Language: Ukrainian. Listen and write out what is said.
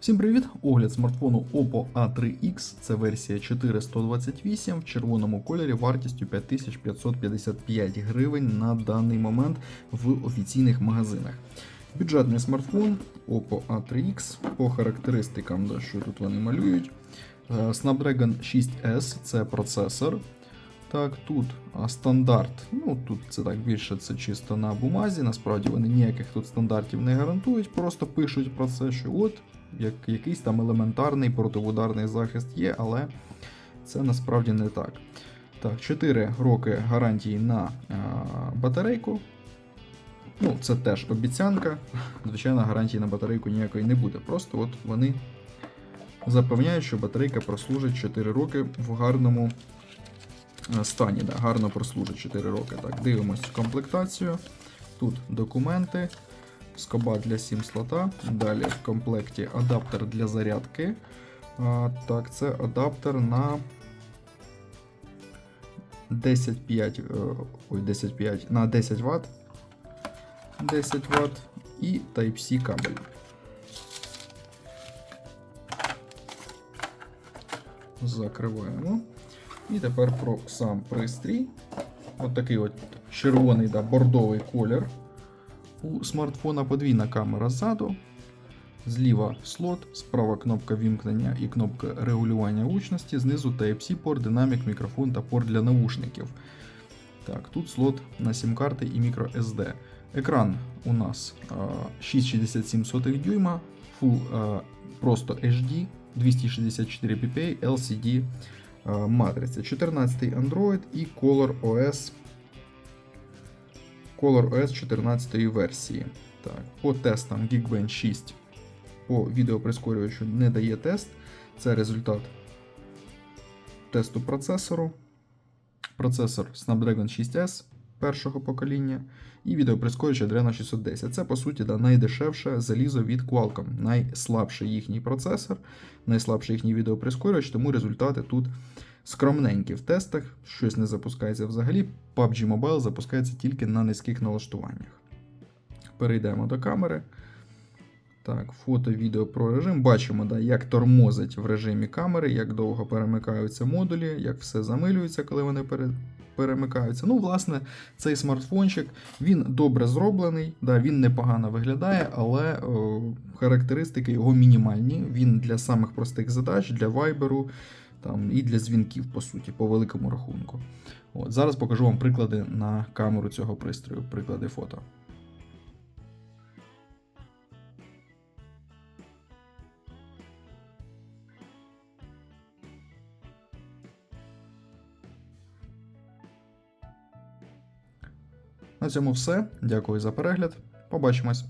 Всім привіт! Огляд смартфону Oppo A3X. Це версія 4128 в червоному кольорі вартістю 5555 гривень на даний момент в офіційних магазинах. Бюджетний смартфон Oppo A3X по характеристикам, да, що тут вони малюють. Е, Snapdragon 6S це процесор. Так, тут а, стандарт. Ну тут це так більше це чисто на бумазі. Насправді вони ніяких тут стандартів не гарантують, просто пишуть про це, що от як, якийсь там елементарний протиударний захист є, але це насправді не так. Так, 4 роки гарантії на а, батарейку. Ну, це теж обіцянка. Звичайно, гарантії на батарейку ніякої не буде. Просто от вони запевняють, що батарейка прослужить 4 роки в гарному е, стані. Да, гарно прослужить 4 роки. Так, дивимось комплектацію. Тут документи, скоба для SIM слота. Далі в комплекті адаптер для зарядки. А, так, це адаптер на 10,5, е, ой, 10,5 на 10 Вт. 10 Вт і Type-C кабель. Закриваємо. І тепер про сам пристрій. От такий от червоний да, бордовий колір. У смартфона подвійна камера ззаду. Зліва слот, справа кнопка вімкнення і кнопка регулювання гучності, знизу Type-C порт, динамік, мікрофон та порт для наушників. Так, тут слот на сім-карти і microSD. Екран у нас 6,67 дюйма, Full просто HD, 264 ppi, LCD матриця, 14 Android і Color OS Color OS 14 версії. Так, По тестам Geekbench 6 по відеоприскорювачу не дає тест. Це результат тесту процесору. Процесор Snapdragon 6S першого покоління і відеоприскорювач Adreno 610. Це, по суті, да, найдешевше залізо від Qualcomm. Найслабший їхній процесор, найслабший їхній відеоприскорювач, тому результати тут скромненькі в тестах. Щось не запускається взагалі. PUBG Mobile запускається тільки на низьких налаштуваннях. Перейдемо до камери. Так, фото, відео про режим. Бачимо, да, як тормозить в режимі камери, як довго перемикаються модулі, як все замилюється, коли вони пере... перемикаються. Ну, власне, цей смартфончик він добре зроблений, да, він непогано виглядає, але о, характеристики його мінімальні. Він для самих простих задач, для вайберу там, і для дзвінків, по суті, по великому рахунку. От, Зараз покажу вам приклади на камеру цього пристрою, приклади фото. На цьому все. Дякую за перегляд. Побачимось.